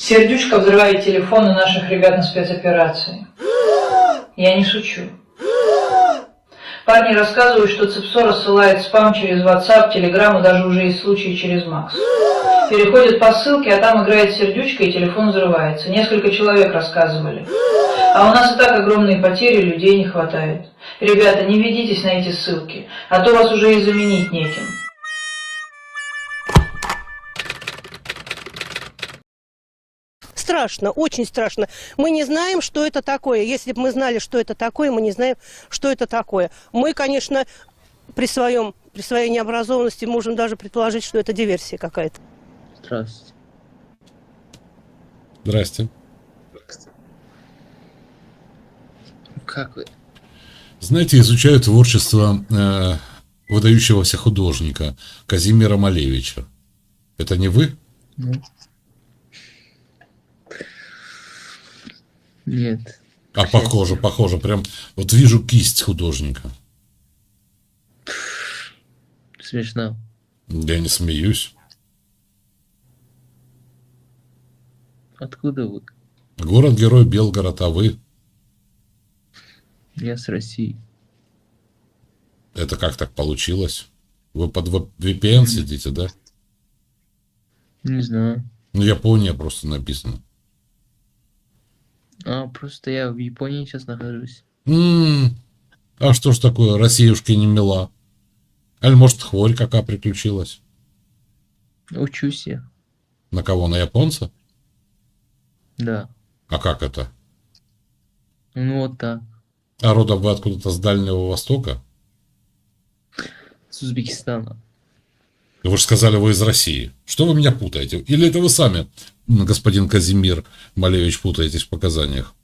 Сердючка взрывает телефоны наших ребят на спецоперации. Я не шучу. Парни рассказывают, что Цепсо рассылает спам через WhatsApp, Telegram и даже уже есть случаи через Макс. Переходит по ссылке, а там играет сердючка и телефон взрывается. Несколько человек рассказывали. А у нас и так огромные потери, людей не хватает. Ребята, не ведитесь на эти ссылки, а то вас уже и заменить неким. Страшно, очень страшно. Мы не знаем, что это такое. Если бы мы знали, что это такое, мы не знаем, что это такое. Мы, конечно, при, своем, при своей необразованности можем даже предположить, что это диверсия какая-то. Здравствуйте. Здрасте. Как вы? Знаете, изучаю творчество э, выдающегося художника Казимира Малевича. Это не вы? Ну. Нет. А похоже, похоже. Прям вот вижу кисть художника. Смешно. Я не смеюсь. Откуда вы? Город-герой Белгород, а вы? Я с России. Это как так получилось? Вы под VPN сидите, да? Не знаю. Ну, Япония просто написано. А, просто я в Японии сейчас нахожусь. М, А что ж такое, Россиюшки не мила? Аль, может, хворь какая приключилась? Учусь я. На кого, на японца? Да. А как это? Ну вот так. А родом вы откуда-то с Дальнего Востока? С Узбекистана. Вы же сказали, вы из России. Что вы меня путаете? Или это вы сами, господин Казимир Малевич, путаетесь в показаниях?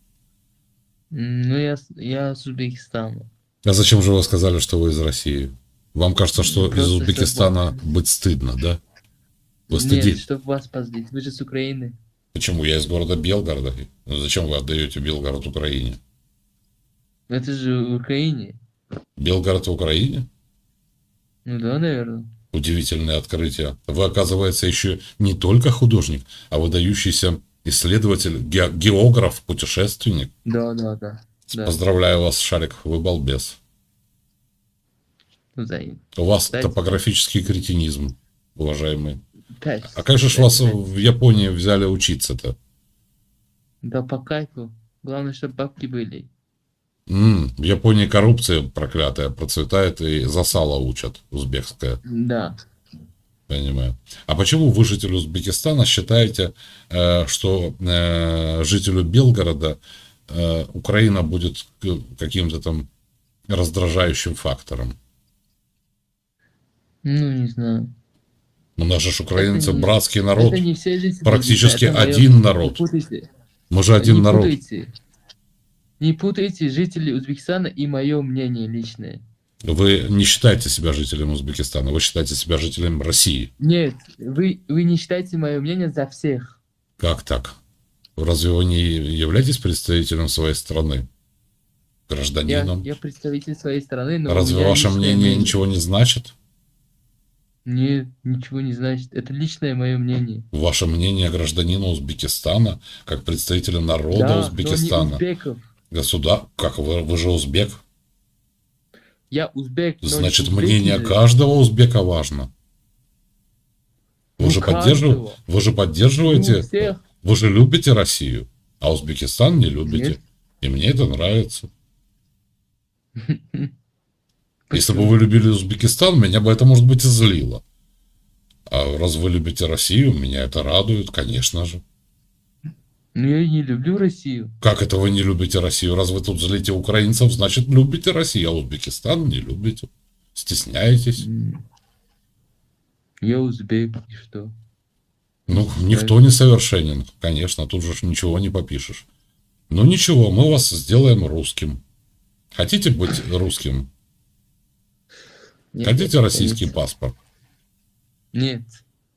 Ну, я, я с Узбекистана. А зачем же вы сказали, что вы из России? Вам кажется, что из Просто Узбекистана чтобы- быть стыдно, да? Вы Нет, стыдите. чтобы вас позлить. Вы же с Украины. Почему? Я из города Белгорода. Ну, Зачем вы отдаете Белгород Украине? Это же в Украине. Белгород в Украине? Ну да, наверное. Удивительное открытие. Вы, оказывается, еще не только художник, а выдающийся исследователь, ге- географ, путешественник. Да, да, да. Да. Поздравляю вас, Шарик, вы балбес. Взаимно. У вас Кстати. топографический кретинизм, уважаемый. Пять. А как же ж вас в Японии взяли учиться-то? Да по кайфу. Главное, чтобы бабки были. М, в Японии коррупция проклятая процветает и за сало учат узбекское, Да. понимаю. А почему вы, житель Узбекистана, считаете, э, что э, жителю Белгорода э, Украина будет каким-то там раздражающим фактором? Ну, не знаю. У нас же украинцы Это не- братский народ. Это не все жители практически это один народ. Мы же один народ. Путайте. Не путайте жителей Узбекистана и мое мнение личное. Вы не считаете себя жителем Узбекистана, вы считаете себя жителем России. Нет, вы, вы не считаете мое мнение за всех. Как так? Разве вы не являетесь представителем своей страны? Я, Гражданином? я представитель своей страны, но Разве ваше личное мнение ничего не значит? Нет, ничего не значит. Это личное мое мнение. Ваше мнение гражданина Узбекистана, как представителя народа да, Узбекистана, но не узбеков. Государ... Как вы, вы же узбек? Я узбек, Значит, мнение каждого узбека важно. Вы Ну, же, поддержив- вы же поддерживаете, всех. вы же любите Россию, а Узбекистан не любите. Нет. И мне это нравится. Если бы вы любили Узбекистан, меня бы это, может быть, и злило. А раз вы любите Россию, меня это радует, конечно же. Ну, я не люблю Россию. Как это вы не любите Россию? Раз вы тут злите украинцев, значит, любите Россию, а Узбекистан не любите. Стесняетесь. Я узбек, и что? Ну, никто не совершенен, конечно, тут же ничего не попишешь. Ну, ничего, мы вас сделаем русским. Хотите быть русским? Нет, Хотите нет, российский нет. паспорт? Нет.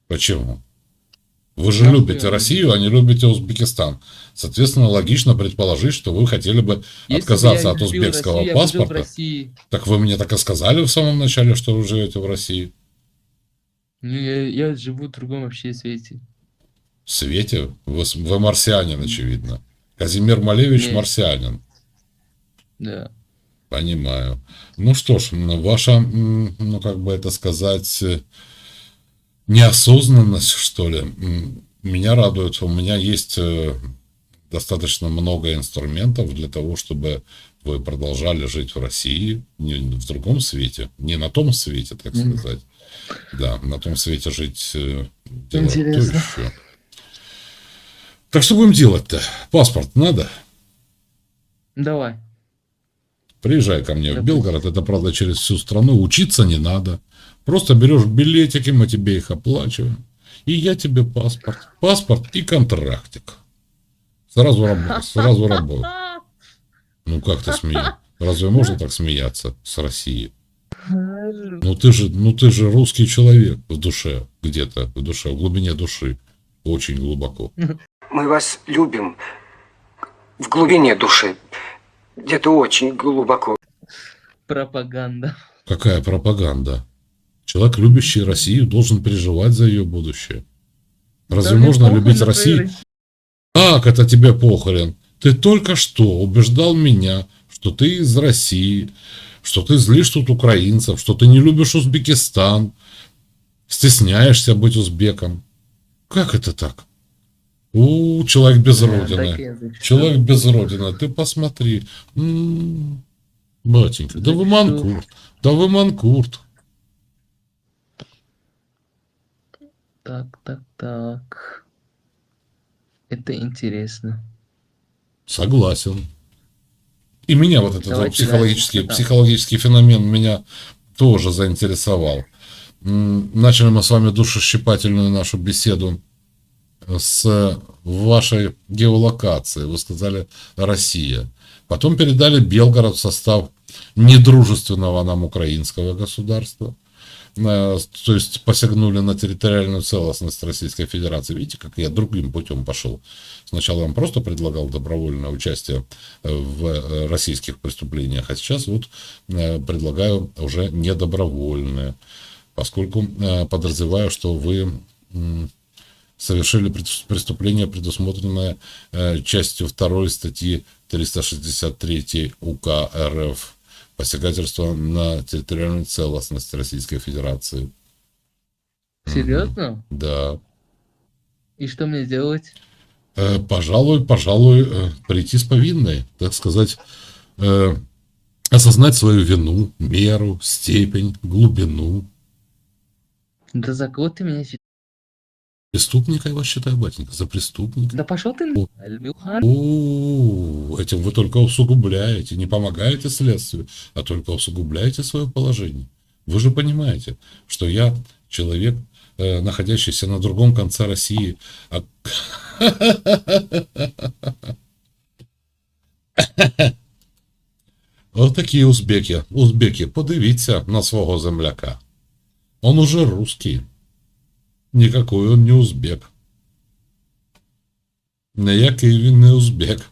Почему? Вы же любите Россию, а не любите Узбекистан. Соответственно, логично предположить, что вы хотели бы Если бы отказаться я от узбекского Россию, бы в паспорта. Так вы мне так и сказали в самом начале, что вы живете в России. Ну, я, я живу в другом вообще свете. Свете? Вы, вы марсианин, очевидно. Казимир Малевич Нет. марсианин. Да. Понимаю. Ну что ж, ваша, ну как бы это сказать, э, неосознанность, что ли, меня радует. У меня есть э, достаточно много инструментов для того, чтобы вы продолжали жить в России, не в другом свете, не на том свете, так сказать. Да, на том свете жить э, дело то Интересно. еще. Так что будем делать-то? Паспорт надо? Давай. Приезжай ко мне в Допустим. Белгород, это правда через всю страну, учиться не надо. Просто берешь билетики, мы тебе их оплачиваем. И я тебе паспорт. Паспорт и контрактик. Сразу работа, сразу работа. Ну как ты смеешься? Разве можно так смеяться с Россией? Ну ты же, ну ты же русский человек в душе, где-то в душе, в глубине души. Очень глубоко. Мы вас любим в глубине души, где-то очень глубоко. Пропаганда. Какая пропаганда? Человек, любящий Россию, должен переживать за ее будущее. Разве Да можно любить Россию? Как это тебе похрен? Ты только что убеждал меня, что ты из России, что ты злишь тут украинцев, что ты не любишь Узбекистан, стесняешься быть узбеком. Как это так? У, человек без родины. Человек без родины. Ты посмотри. М, Батенька, да вы манкурт. Да вы манкурт. Так, так, так. Это интересно. Согласен. И меня вот этот Давайте психологический, дальше, психологический феномен меня тоже заинтересовал. Начали мы с вами душещипательную нашу беседу с вашей геолокации. Вы сказали Россия. Потом передали Белгород в состав недружественного нам украинского государства. То есть посягнули на территориальную целостность Российской Федерации. Видите, как я другим путем пошел. Сначала вам просто предлагал добровольное участие э, в э, российских преступлениях, а сейчас вот э, предлагаю уже недобровольное, поскольку подразреваю, что вы совершили преступление, предусмотренное частью 2 статьи 363 УК РФ посягательство на территориальную целостность Российской Федерации. Серьезно? Да. И что мне делать? Э, пожалуй, пожалуй, э, прийти с повинной, так сказать, э, осознать свою вину, меру, степень, глубину. Да за кого ты меня? Преступника я вас считаю, батенька, за преступника. Да пошел ты на этим вы только усугубляете, не помогаете следствию, а только усугубляете свое положение. Вы же понимаете, что я человек, э, находящийся на другом конце России. а- Ось такі узбеки. Узбеки, подивіться на свого земляка. Он уже русский. Никакой он не узбек. Ніякий він не узбек.